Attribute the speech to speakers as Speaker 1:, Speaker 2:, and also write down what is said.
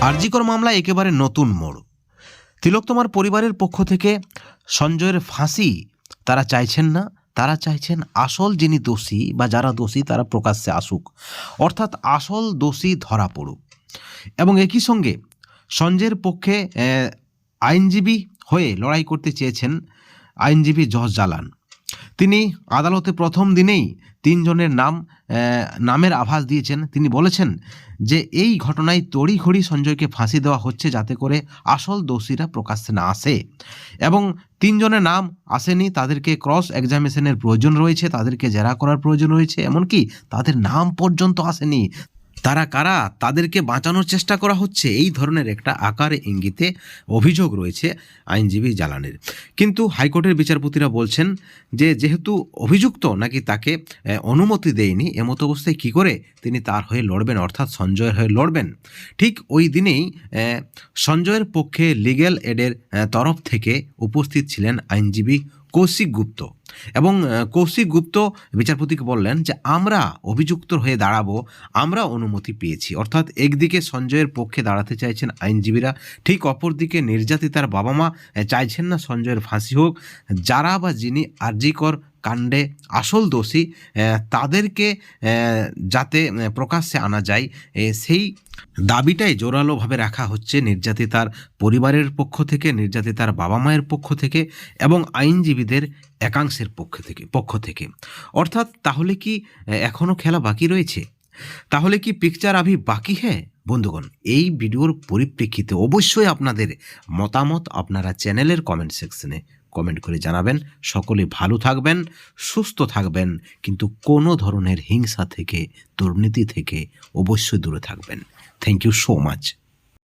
Speaker 1: আরজিকর মামলা একেবারে নতুন মোড়। তিলোত্তমার পরিবারের পক্ষ থেকে সঞ্জয়ের ফাঁসি তারা চাইছেন না, তারা চাইছেন আসল যিনি দোষী বা যারা দোষী তারা প্রকাশ্যে আসুক। অর্থাৎ আসল দোষী ধরা পড়ুক। এবং একই সঙ্গে সঞ্জয়ের পক্ষে আইনজীবী হয়ে লড়াই করতে চেয়েছেন আইনজীবী জজ জালান। তিনি আদালতে প্রথম দিনেই তিনজনের নাম নামের আভাস দিয়েছেন। তিনি বলেছেন যে, এই ঘটনায় তড়িঘড়ি সঞ্জয়কে ফাঁসি দেওয়া হচ্ছে যাতে করে আসল দোষীরা প্রকাশ্যে না আসে। এবং তিনজনের নাম আসেনি, তাদেরকে ক্রস এক্সামিনেশনের প্রয়োজন রয়েছে, তাদেরকে জেরা করার প্রয়োজন রয়েছে, এমনকি তাদের নাম পর্যন্ত আসেনি। তারা কারা? তাদেরকে বাঁচানোর চেষ্টা করা হচ্ছে। এই ধরনের একটা আকারে ইঙ্গিতে অভিযোগ রয়েছে আইনজীবী জালানের কিন্তু হাইকোর্টের বিচারপতিরা বলছেন যে, যেহেতু অভিযুক্ত নাকি তাকে অনুমতি দেয়নি, এমতো অবস্থায় কী করে তিনি তার হয়ে লড়বেন, অর্থাৎ সঞ্জয়ের হয়ে লড়বেন? ঠিক ওই দিনেই সঞ্জয়ের পক্ষে লিগ্যাল এডের তরফ থেকে উপস্থিত ছিলেন আইনজীবী কৌশিক গুপ্ত। এবং কৌশিক গুপ্ত বিচারপতিকে বললেন যে, আমরা অভিযুক্ত হয়ে দাঁড়াবো, আমরা অনুমতি পেয়েছি। অর্থাৎ একদিকে সঞ্জয়ের পক্ষে দাঁড়াতে চাইছেন আইনজীবীরা, ঠিক অপরদিকে নির্যাতিতার বাবা মা চাইছেন না সঞ্জয়ের ফাঁসি হোক। যারা বা যিনি আরজিকর কাণ্ডে আসল দোষী তাদেরকে যাতে প্রকাশ্যে আনা যায় সেই দাবিটাই জোরালোভাবে রাখা হচ্ছে নির্যাতিতার পরিবারের পক্ষ থেকে, নির্যাতিতার বাবা মায়ের পক্ষ থেকে এবং আইনজীবীদের একাংশের পক্ষ থেকে পক্ষ থেকে। অর্থাৎ তাহলে কি এখনও খেলা বাকি রয়েছে? তাহলে কি পিকচার আভি বাকি হ্যাঁ? বন্ধুগণ, এই ভিডিওর পরিপ্রেক্ষিতে অবশ্যই আপনাদের মতামত আপনারা চ্যানেলের কমেন্ট সেকশনে কমেন্ট করে জানাবেন। সকলে ভালো থাকবেন, সুস্থ থাকবেন, কিন্তু কোনো ধরনের হিংসা থেকে, দুর্নীতি থেকে অবশ্যই দূরে থাকবেন। Thank you so much